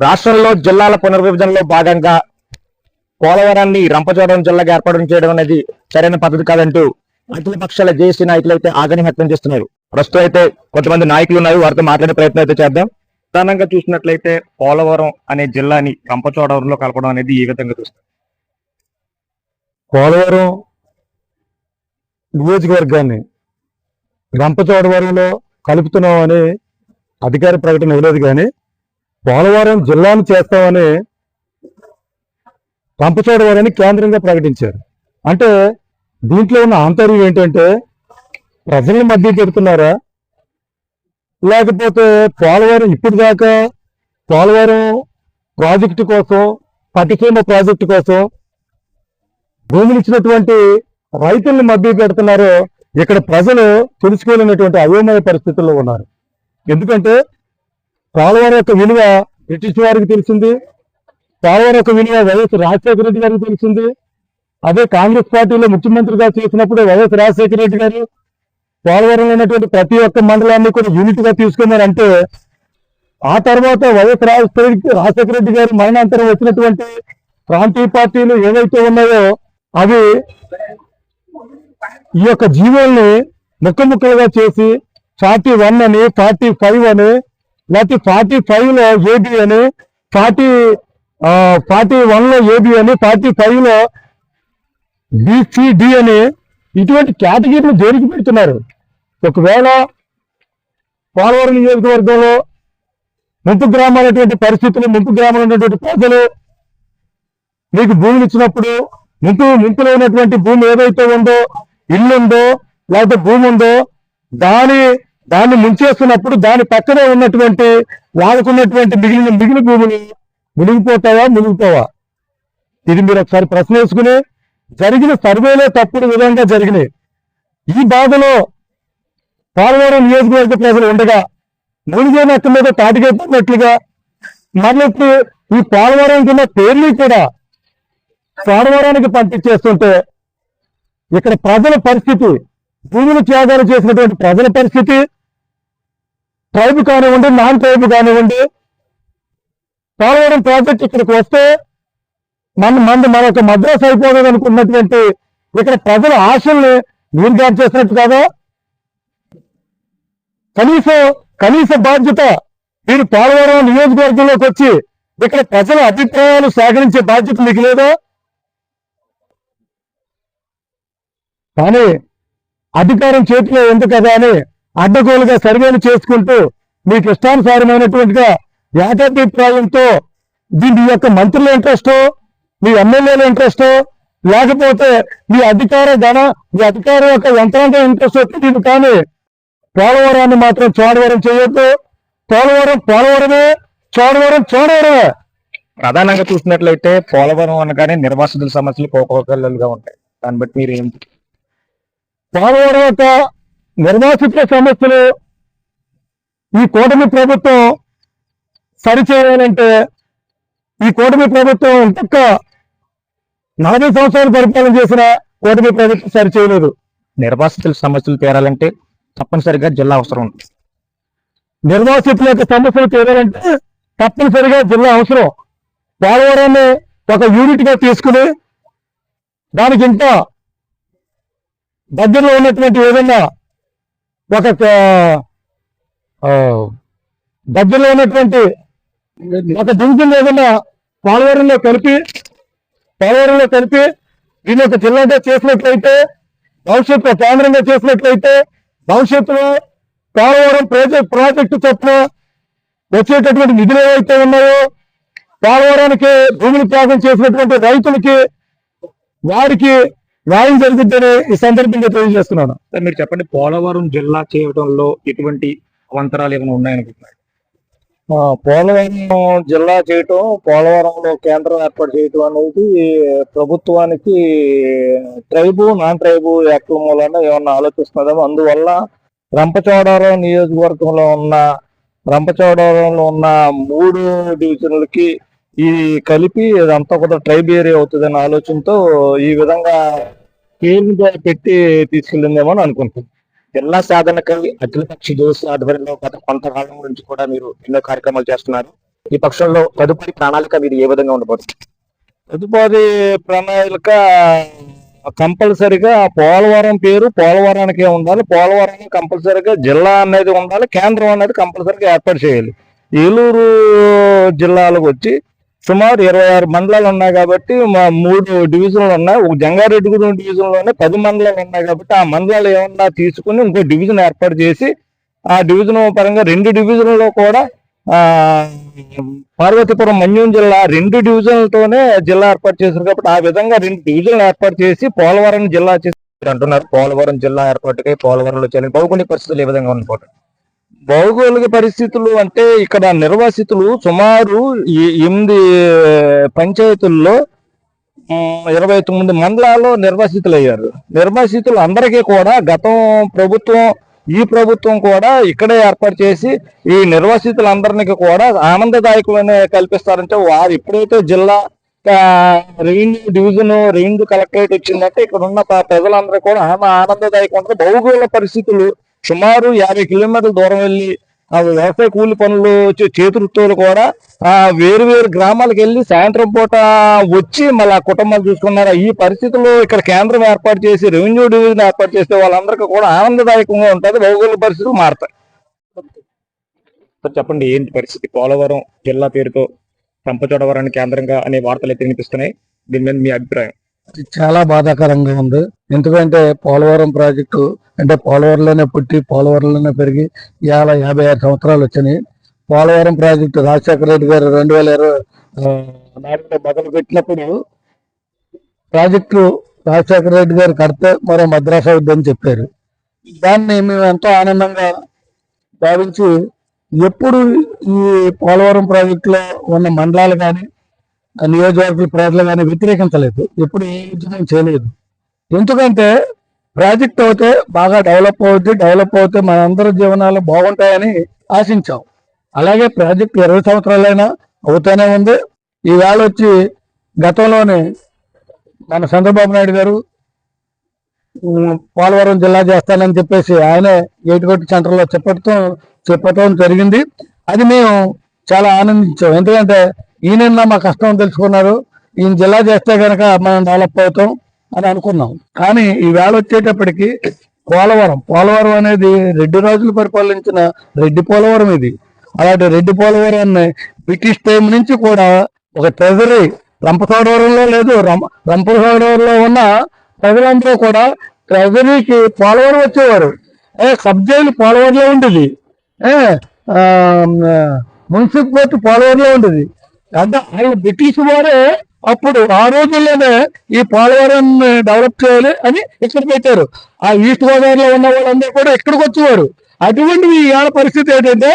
రాష్ట్రంలో జిల్లాల పునర్విభజనలో భాగంగా పోలవరాన్ని రంపచోడవరం జిల్లాగా ఏర్పాటు చేయడం అనేది సరైన పద్ధతి కాదంటూ అఖిల పక్షాల జేసీ నాయకులు అయితే ఆగ్రహం వ్యక్తం చేస్తున్నారు. ప్రస్తుతం అయితే కొంతమంది నాయకులు ఉన్నారు వారితో మాట్లాడే ప్రయత్నం అయితే చేద్దాం. ప్రధానంగా చూసినట్లయితే పోలవరం అనే జిల్లాని రంపచోడవరంలో కలపడం అనేది ఈ విధంగా చూస్తారు పోలవరం నియోజకవర్గాన్ని రంపచోడవరంలో కలుపుతున్నామని అధికార ప్రకటన ఇవ్వలేదు కానీ పోలవరం జిల్లాను చేస్తామని రంపచోడవరాన్ని కేంద్రంగా ప్రకటించారు. అంటే దీంట్లో ఉన్న ఆంతర్యం ఏంటంటే ప్రజల మధ్య పెడుతున్నారా? లేకపోతే పోలవరం ఇప్పుడు దాకా పోలవరం ప్రాజెక్టు కోసం పటిసీమ ప్రాజెక్టు కోసం భూములు ఇచ్చినటువంటి రైతుల్ని మభ్య పెడుతున్నారో ఇక్కడ ప్రజలు తెలుసుకోలేనటువంటి అయోమయ పరిస్థితుల్లో ఉన్నారు. ఎందుకంటే పోలవరం యొక్క విలువ బ్రిటిష్ వారికి తెలిసింది. పోలవరం యొక్క విలువ వైఎస్ రాజశేఖర రెడ్డి గారికి తెలిసింది. అదే కాంగ్రెస్ పార్టీలో ముఖ్యమంత్రిగా చేసినప్పుడు వైఎస్ రాజశేఖర రెడ్డి గారు పోలవరంలో ఉన్నటువంటి ప్రతి ఒక్క మండలాన్ని కూడా యూనిట్గా తీసుకున్నారంటే ఆ తర్వాత వైఎస్ రాజశేఖర రెడ్డి రాజశేఖర రెడ్డి గారి మరణాంతరం వచ్చినటువంటి ప్రాంతీయ పార్టీలు ఏవైతే ఉన్నాయో అవి ఈ యొక్క జీవోల్ని ముక్క ముక్కలుగా చేసి ఫార్టీ వన్ అని ఫార్టీ ఫైవ్ అని లేకపోతే ఫార్టీ ఫైవ్లో ఏబి అని ఫార్టీ ఫార్టీ వన్లో ఏబి అని ఫార్టీ ఫైవ్లో బిసిడి అని ఇటువంటి కేటగిరీలు దేనికి పెడుతున్నారు? ఒకవేళ పోలవరం నియోజకవర్గంలో ముంపు గ్రామాలైనటువంటి పరిస్థితులు ముంపు గ్రామాలు ఉన్నటువంటి ప్రజలు మీకు భూమిని ఇచ్చినప్పుడు ముంపు ముంపులైనటువంటి ఉన్నటువంటి భూమి ఏదైతే ఉందో ఇల్లు ఉందో లేకపోతే భూమి ఉందో దాని దాన్ని ముంచేస్తున్నప్పుడు దాని పక్కనే ఉన్నటువంటి వాడుకున్నటువంటి మిగిలిన మిగిలిన భూములు మునిగిపోతావా మునిగిపోవా? ఇది మీరు ఒకసారి ప్రశ్న వేసుకుని జరిగిన సర్వేలో తప్పుడు విధంగా జరిగినాయి. ఈ బాధలో పోలవరం నియోజకవర్గ ప్రజలు ఉండగా మునిగే నక్క మీద తాటికెత్తున్నట్లుగా మళ్ళీ ఈ పోలవరం కింద పేర్లు కూడా పోలవరానికి పంపించేస్తుంటే ఇక్కడ ప్రజల పరిస్థితి భూములు త్యాగాలు చేసినటువంటి ప్రజల పరిస్థితి ట్రైబ్ కానివ్వండి నాన్ ట్రైబ్ కానివ్వండి పోలవరం ప్రాజెక్ట్ ఇక్కడికి వస్తే మన మన మరొక మద్రాసు అయిపోతుంది అనుకున్నటువంటి ఇక్కడ ప్రజల ఆశల్ని నీరుగారు చేసినట్టు కాదా. కనీసం కనీస బాధ్యత మీరు పోలవరం నియోజకవర్గంలోకి వచ్చి ఇక్కడ ప్రజల అభిప్రాయాలు సేకరించే బాధ్యత మీకు లేదా? కానీ అధికారం చేతిలో ఎందుకు కదా అని అడ్డగోలుగా సర్వేలు చేసుకుంటూ మీకు ఇష్టానుసారమైనటువంటిగా ఏకాభిప్రాయంతో దీని యొక్క మంత్రుల ఇంట్రెస్ట్ మీ ఎమ్మెల్యేల ఇంట్రెస్ట్ లేకపోతే మీ అధికార ధన మీ అధికారం యొక్క యంత్రాంగం ఇంట్రెస్ట్ వచ్చింది కానీ పోలవరాన్ని మాత్రం చోడవరం చేయొద్దు. పోలవరం పోలవరమే చోడవరం చోడవరమే. ప్రధానంగా చూసినట్లయితే పోలవరం అనగానే నిర్వాసితుల సమస్యలు కోకోకల్లుగా ఉంటాయి. దాన్ని బట్టి మీరు ఏం పోలవరం యొక్క నిర్వాసితుల సమస్యలు ఈ కూటమి ప్రభుత్వం సరిచేయాలంటే ఈ కూటమి ప్రభుత్వం ఇంకొక నలభై సంవత్సరాలు పరిపాలన చేసిన కూటమి ప్రభుత్వం సరిచేయలేదు. నిర్వాసితుల సమస్యలు తీరాలంటే తప్పనిసరిగా జిల్లా అవసరం ఉంది. నిర్వాసితుల యొక్క సమస్యలు తీరాలంటే తప్పనిసరిగా జిల్లా అవసరం. పోలవరాన్ని ఒక యూనిట్గా తీసుకుని దానికి ఇంకా దగ్గరలో ఉన్నటువంటి ఏదైనా ఒక దగ్గరలో ఉన్నటువంటి ఒక డివిజన్ ఏదైనా పోలవరంలో కలిపి పోలవరంలో కలిపి దీని ఒక జిల్లాగా చేసినట్లయితే భవిష్యత్తులో కేంద్రంగా చేసినట్లయితే భవిష్యత్తులో పోలవరం ప్రాజెక్ట్ ప్రాజెక్టు చొప్పున వచ్చేటటువంటి నిధులు ఏవైతే ఉన్నాయో పోలవరానికి భూమిని త్యాగం చేసినటువంటి రైతులకి వారికి న్యాయం జరుగుతుందని ఈ సందర్భంగా తెలియజేస్తున్నాను. సార్ మీరు చెప్పండి పోలవరం జిల్లా చేయడంలో ఎటువంటి అవంతరాలు ఏమైనా ఉన్నాయనుకుంటున్నారు? పోలవరం జిల్లా చేయటం పోలవరంలో కేంద్రం ఏర్పాటు చేయటం అనేది ప్రభుత్వానికి ట్రైబు నాన్ ట్రైబు యాక్ట్ల మూలన ఏమన్నా ఆలోచిస్తున్నదేమో అందువల్ల రంపచోడవరం నియోజకవర్గంలో ఉన్న రంపచోడవరంలో ఉన్న మూడు డివిజన్లకి ఈ కలిపి ఇదంతా కూడా ట్రైబ్ ఏరియా అవుతుందనే ఆలోచనతో ఈ విధంగా పేరుగా పెట్టి తీసుకెళ్ళిందేమో అని అనుకుంటున్నాను జిల్లా కవి అఖిలపక్ష జోసి ఆధ్వర్యంలో గత కొంతకాలం నుంచి కూడా మీరు ఎన్నో కార్యక్రమాలు చేస్తున్నారు. ఈ పక్షంలో తదుపరి ప్రణాళిక మీరు ఏ విధంగా ఉండబోతుంది? తదుపరి ప్రణాళిక కంపల్సరిగా పోలవరం పేరు పోలవరానికే ఉండాలి. పోలవరం కంపల్సరిగా జిల్లా అనేది ఉండాలి. కేంద్రం అనేది కంపల్సరిగా ఏర్పాటు చేయాలి. ఏలూరు జిల్లాలకు వచ్చి సుమారు ఇరవై ఆరు మండలాలు ఉన్నాయి కాబట్టి మా మూడు డివిజన్లు ఉన్నాయి. ఒక జంగారెడ్డిగూడెం డివిజన్లోనే పది మండలాలు ఉన్నాయి కాబట్టి ఆ మండలాలు ఏమన్నా తీసుకుని ఇంకో డివిజన్ ఏర్పాటు చేసి ఆ డివిజన్ పరంగా రెండు డివిజన్లో కూడా పార్వతీపురం మన్యం జిల్లా రెండు డివిజన్లతోనే జిల్లా ఏర్పాటు చేశారు కాబట్టి ఆ విధంగా రెండు డివిజన్లు ఏర్పాటు చేసి పోలవరం జిల్లా చేసి అంటున్నారు. పోలవరం జిల్లా ఏర్పాటుకై పోలవరంలో చేయాలి భౌగోళిక పరిస్థితులు ఏ విధంగా ఉన్నాయి? భౌగోళిక పరిస్థితులు అంటే ఇక్కడ నిర్వాసితులు సుమారు ఎనిమిది పంచాయతీల్లో ఇరవై తొమ్మిది మండలాల్లో నిర్వాసితులు అయ్యారు నిర్వాసితులు అందరికీ కూడా గతం ప్రభుత్వం ఈ ప్రభుత్వం కూడా ఇక్కడే ఏర్పాటు చేసి ఈ నిర్వాసితులందరికీ కూడా ఆనందదాయకులనే కల్పిస్తారంటే వారు ఎప్పుడైతే జిల్లా రెవెన్యూ డివిజన్ రెవెన్యూ కలెక్టరేట్ వచ్చిందంటే ఇక్కడ ఉన్న ప్రజలందరూ కూడా ఆనందదాయకం. భౌగోళిక పరిస్థితులు సుమారు యాభై కిలోమీటర్ల దూరం వెళ్ళి ఆ వ్యవసాయ కూలి పనులు చే- చేతివృత్తులు కూడా ఆ వేరు వేరు గ్రామాలకు వెళ్ళి సాయంత్రం పూట వచ్చి మళ్ళీ ఆ కుటుంబాలు చూసుకున్నారు. ఈ పరిస్థితుల్లో ఇక్కడ కేంద్రం ఏర్పాటు చేసి రెవెన్యూ డివిజన్ ఏర్పాటు చేస్తే వాళ్ళందరికీ కూడా ఆనందదాయకంగా ఉంటుంది. భౌగోళిక పరిస్థితులు మారుతాయి. చెప్పండి ఏంటి పరిస్థితి? పోలవరం జిల్లా పేరుతో రంపచోడవరాన్ని కేంద్రంగా అనే వార్తలు అయితే వినిపిస్తున్నాయి. దీని మీద మీ అభిప్రాయం? చాలా బాధాకరంగా ఉంది. ఎందుకంటే పోలవరం ప్రాజెక్టు అంటే పోలవరంలోనే పుట్టి పోలవరంలోనే పెరిగి ఇవాళ యాభై ఆరు సంవత్సరాలు వచ్చినాయి. పోలవరం ప్రాజెక్టు రాజశేఖర రెడ్డి గారు రెండు వేల ఇరవై నాటిలో నాలుగులో మొదలు పెట్టినప్పుడు ప్రాజెక్టు రాజశేఖర రెడ్డి గారు కడితే మరో మద్రాసు అవుద్దని చెప్పారు. దాన్ని మేము ఎంతో ఆనందంగా భావించి ఎప్పుడు ఈ పోలవరం ప్రాజెక్టులో ఉన్న మండలాలు కానీ నియోజకవర్గ ప్రజలు కానీ వ్యతిరేకించలేదు. ఎప్పుడు ఏ యుద్ధం చేయలేదు. ఎందుకంటే ప్రాజెక్ట్ అవుతే బాగా డెవలప్ అవుతుంది డెవలప్ అవుతే మనందరి జీవనాలు బాగుంటాయని ఆశించాం. అలాగే ప్రాజెక్ట్ ఇరవై సంవత్సరాలైనా అవుతూనే ఉంది. ఈవేళ వచ్చి గతంలోనే మన చంద్రబాబు నాయుడు గారు పోలవరం జిల్లా చేస్తానని చెప్పేసి ఆయనే ఏటుగొట్టి సెంటర్లో చెప్పటం చెప్పటం జరిగింది. అది మేము చాలా ఆనందించాం. ఎందుకంటే ఈయన మా కష్టం తెలుసుకున్నారు. ఈయన జిల్లా చేస్తే కనుక మనం డెవలప్ అవుతాం అని అనుకున్నాం. కానీ ఈ వేళ వచ్చేటప్పటికి పోలవరం పోలవరం అనేది రెడ్డి రాజులు పరిపాలించిన రెడ్డి పోలవరం ఇది. అలాంటి రెడ్డి పోలవరాన్ని బ్రిటిష్ టైం నుంచి కూడా ఒక ట్రెజరీ రంపచోడవరంలో లేదు రం రంపసోడవరంలో ఉన్న ప్రజలందరూ కూడా ట్రెజరీకి పోలవరం వచ్చేవారు. ఏ సబ్జైలు పోలవరంలో ఉండేది. ఏ మున్సిపల్ కోర్టు పోలవరంలో ఉండేది. అంటే ఆయన బ్రిటిష్ వారే అప్పుడు ఆ రోజుల్లోనే ఈ పోలవరం డెవలప్ eh, చేయాలి అని ఇక్కడ పెట్టారు. ఆ ఈస్ట్ గోదావరిలో ఉన్న వాళ్ళందరూ కూడా ఇక్కడికి వచ్చేవారు. అటువంటి ఇవాళ పరిస్థితి ఏంటంటే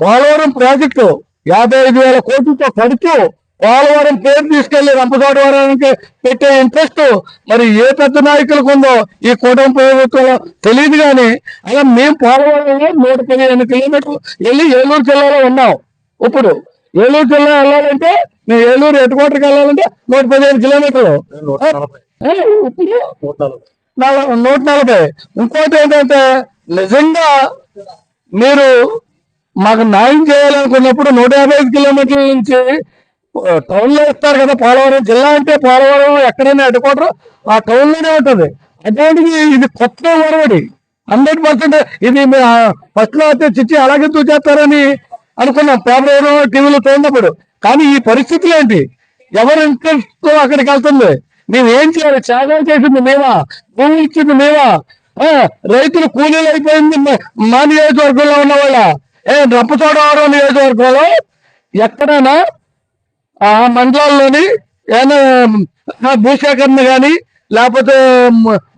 పోలవరం ప్రాజెక్టు యాభై ఐదు వేల కోట్లతో కడుతూ పోలవరం పేరు తీసుకెళ్ళి రంపచోడవరానికి పెట్టే ఇంట్రెస్ట్ మరి ఏ పెద్ద నాయకులకు ఉందో ఈ కూటమి ప్రభుత్వంలో తెలియదు కానీ అలా మేము పోలవరంలో నూట పదిహేను కిలోమీటర్లు వెళ్ళి ఏలూరు జిల్లాలో ఉన్నాం. ఇప్పుడు ఏలూరు జిల్లా వెళ్ళాలంటే మేము ఏలూరు హెడ్ క్వార్టర్కి వెళ్ళాలంటే నూట పదిహేను కిలోమీటర్లు. నూట నలభై. ఇంకోటి ఏంటంటే నిజంగా మీరు మాకు న్యాయం చేయాలనుకున్నప్పుడు నూట యాభై ఐదు కిలోమీటర్ల నుంచి టౌన్లో ఇస్తారు కదా పోలవరం. జిల్లా అంటే పోలవరం ఎక్కడైనా అడ్డుకోవడం ఆ టౌన్లోనే ఉంటది. అటువంటిది ఇది కొత్త ఒరవడి హండ్రెడ్ పర్సెంట్ ఇది ఫస్ట్లో అయితే చిచ్చి అలాగే చూచేస్తారని అనుకున్నాం. పేపర్ టీవీలో చూసినప్పుడు కానీ ఈ పరిస్థితులు ఏంటి? ఎవరి ఇంట్రెస్ట్ అక్కడికి వెళ్తుంది? మేము ఏం చేయాలి? త్యాగం చేసింది మేమా? భూమి ఇచ్చింది మేమా? ఆ, రైతులు కూలీలు అయిపోయింది మా- నియోజకవర్గంలో ఉన్న వాళ్ళ. ఏ రంపచోడవరం నియోజకవర్గంలో ఎక్కడైనా ఆ మండలాల్లోని ఏమైనా భూసేకరణ కానీ లేకపోతే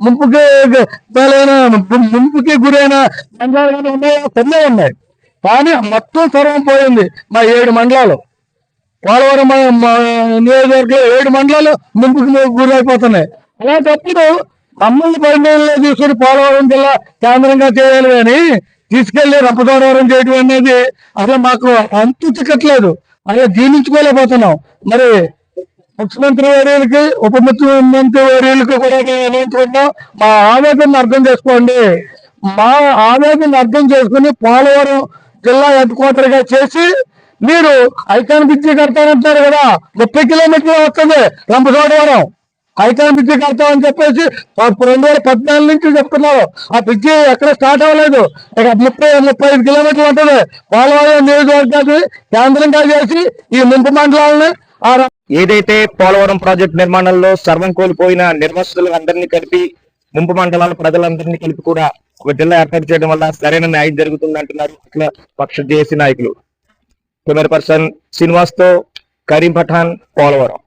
ముంపుకి మేలైన ముంపుకి గురైన మండలాలు కానీ ఉన్నాయా? కొన్ని ఉన్నాయి. కానీ మొత్తం సర్వం పోయింది మా ఏడు మండలాలు. పోలవరం నియోజకవర్గంలో ఏడు మండలాలు ముంపుకు గురైపోతున్నాయి. అలాంటప్పుడు మమ్మల్ని పరిణామంలో తీసుకుని పోలవరం జిల్లా కేంద్రంగా చేయాలి కానీ తీసుకెళ్ళి రంపదోడవరం చేయడం అనేది అసలు మాకు అంతు చిక్కట్లేదు అదే జీర్ణించుకోలేకపోతున్నాం. మరి ముఖ్యమంత్రి వర్యులకి ఉప ముఖ్యమంత్రి వర్యులకి కూడా మేము మా ఆవేదనను అర్థం చేసుకోండి. మా ఆవేదనను అర్థం చేసుకుని పోలవరం జిల్లా హెడ్ క్వార్టర్గా చేసి మీరు ఐకాన్ బిజ్జి కడతానంటారు కదా ముప్పై కిలోమీటర్లు వస్తుంది రంపచోడవరం. ఐకాన్ బ్రిడ్జి కడతామని చెప్పేసి రెండు వేల పద్నాలుగు నుంచి చెప్తున్నారు. ఆ బ్రిడ్జి ఎక్కడ స్టార్ట్ అవ్వలేదు. ఇక ముప్పై ముప్పై ఐదు కిలోమీటర్లు ఉంటుంది. పోలవరం నియోజకవర్గాన్ని కేంద్రంగా చేసి ఈ ముంపు మండలాలని ఏదైతే పోలవరం ప్రాజెక్టు నిర్మాణంలో సర్వం కోల్పోయిన నిర్వస్తులు అందరినీ కలిపి ముంపు మండలాల ప్రజలందరినీ కలిపి కూడా ఒక జిల్లా ఏర్పాటు చేయడం వల్ల సరైన న్యాయం జరుగుతుంది అంటున్నారు పక్ష జేఏసీ నాయకులు. కెమెరా పర్సన్ శ్రీనివాస్తో కరీం పఠాన్ పోలవరం.